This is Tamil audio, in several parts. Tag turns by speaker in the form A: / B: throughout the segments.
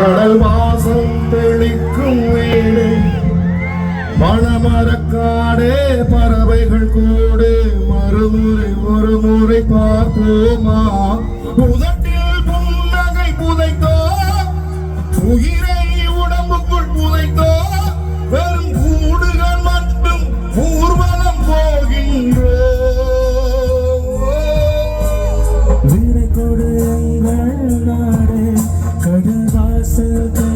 A: கடல் வாசம் தெளிக்கும் வீடு. பணமரக்காடே பறவைகள் கூடு. மறுமுறை ஒரு முறை பார்ப்போமா? உதட்டில் புன்னகை புதைத்தோ? உயிரை உடம்புக்குள் புதைத்தோ? வெறும் கூடுகள் மட்டும் ஊர்வலம் போகின்றோ?
B: விரை கொடு எங்கள் நாடு.
C: Santa.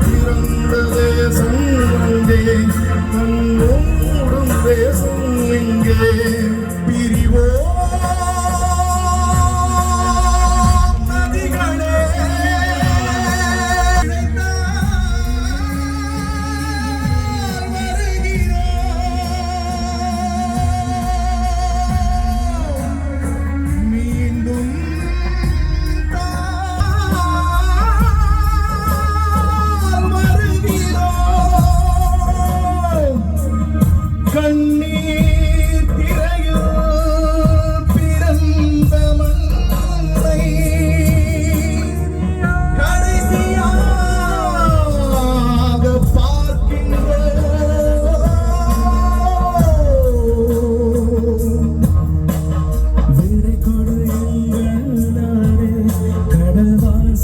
C: Rang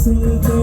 C: see.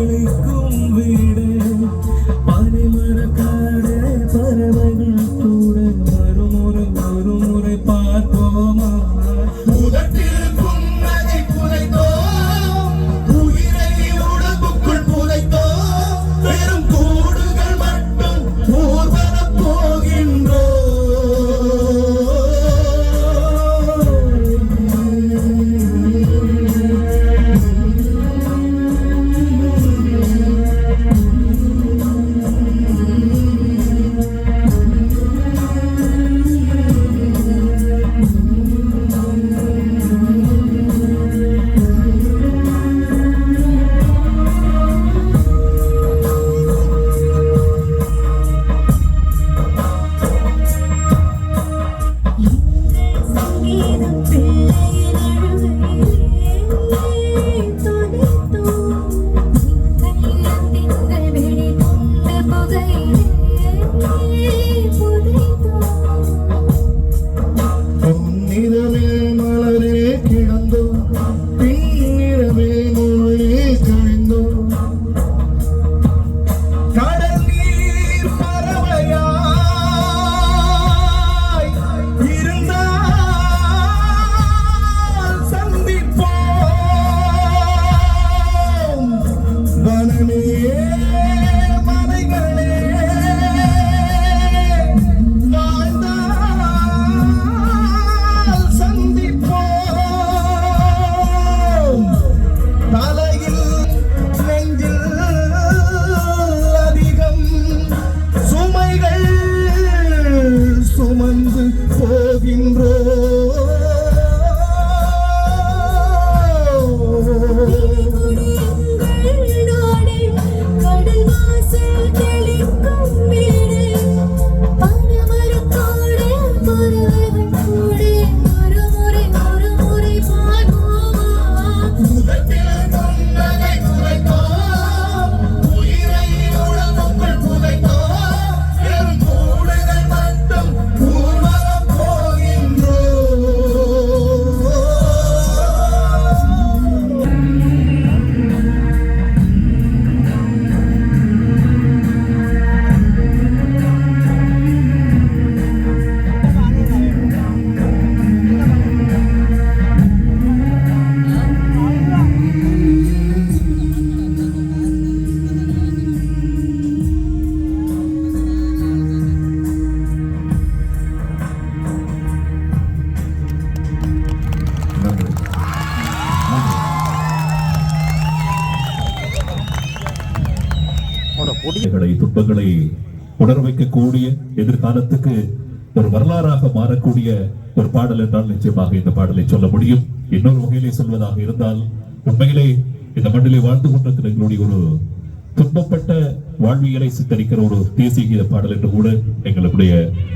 D: துன்பங்களை துன்பங்களை உணர வைக்கக்கூடிய எதிர்காலத்துக்கு ஒரு வரலாறாக மாறக்கூடிய ஒரு பாடல் என்றால் நிச்சயமாக இந்த பாடலை சொல்ல முடியும். இன்னொரு வகையிலே சொல்வதாக இருந்தால் உண்மையிலே இந்த மண்ணிலே வாழ்ந்து கொண்டிருக்கிற எங்களுடைய ஒரு துன்பப்பட்ட வாழ்வியலை சித்தரிக்கிற ஒரு தேசிய கீத பாடல் என்று கூட எங்களுடைய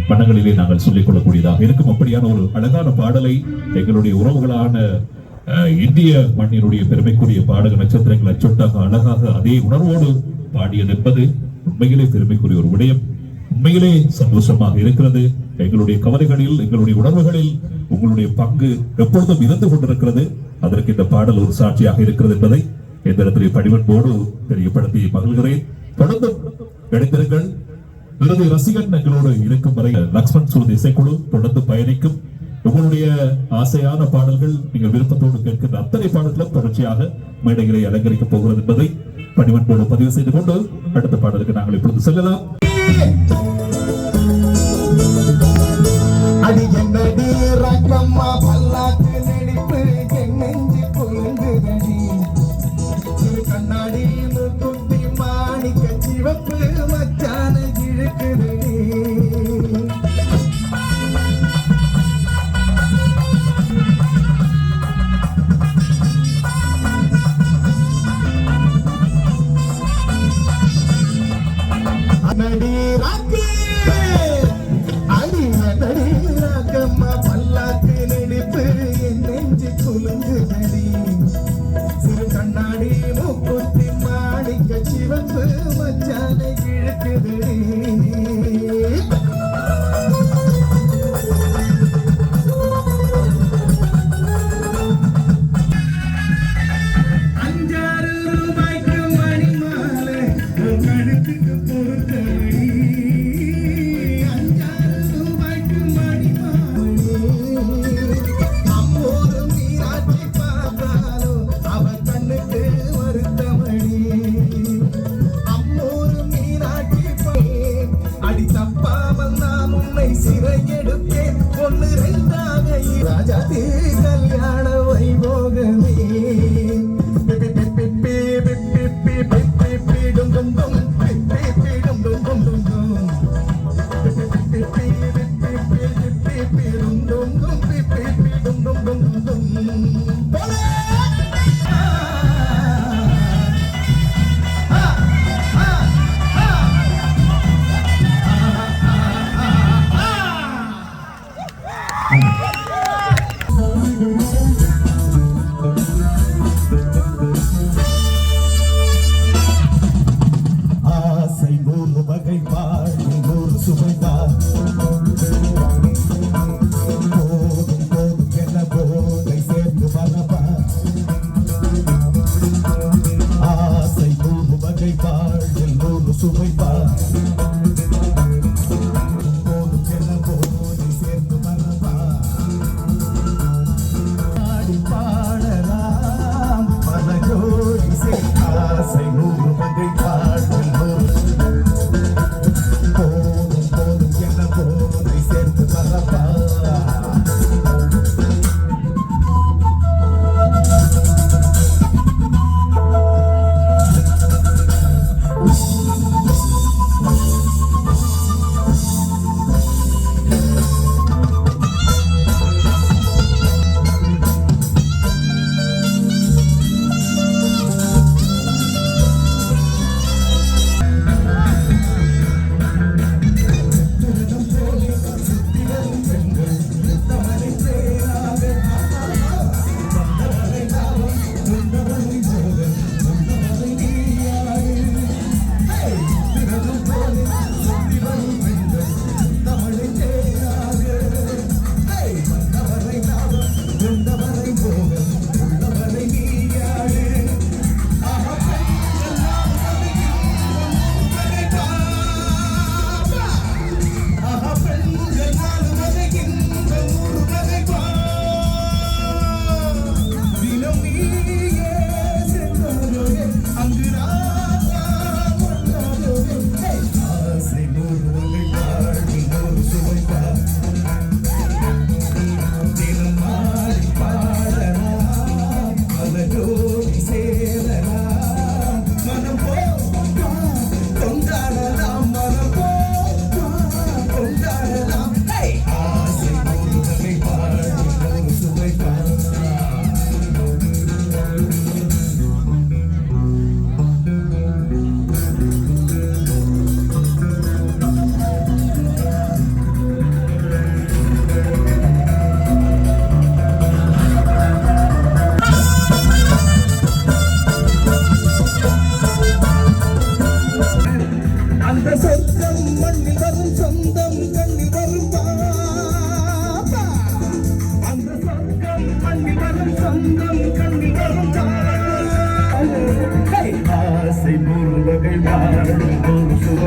D: மனங்களிலே நாங்கள் சொல்லிக் கொள்ளக்கூடியதாக இருக்கும். அப்படியான ஒரு அழகான பாடலை எங்களுடைய உறவுகளான இந்திய மண்ணினுடைய பெருமைக்குரிய பாடக நட்சத்திரங்கள் அச்சொட்டாக அழகாக அதே உணர்வோடு பாடியது என்பது உண்மையிலே பெருமைக்குரிய ஒரு விடயம். உண்மையிலே சந்தோஷமாக இருக்கிறது. எங்களுடைய கவலைகளில் எங்களுடைய உணர்வுகளில் உங்களுடைய பங்கு எப்பொழுதும் இருந்து கொண்டிருக்கிறது. அதற்கு இந்த பாடல் ஒரு சாட்சியாக இருக்கிறது என்பதை இந்த இடத்திலே பணிவன்போடு தெரியப்படுத்தி மகிழ்கிறேன். தொடர்ந்து இணைந்திருங்கள். இறுதி ரசிகன் எங்களோடு இருக்கும் வரை லக்ஷ்மண் சுருதி இசைக்குழு தொடர்ந்து பயணிக்கும் உங்களுடைய ஆசையான பாடல்கள் நீங்கள் விருப்பத்தோடு கேட்கின்ற அத்தனை பாடல்களும் தொடர்ச்சியாக மேடைகளை அலங்கரிக்கப் போகிறது என்பதை பணிவன்போடு பதிவு செய்து கொண்டு அடுத்த பாடலுக்கு நாங்கள் இப்பொழுது செல்லலாம்.
C: அடி என்னடி ரங்கம்மா Hare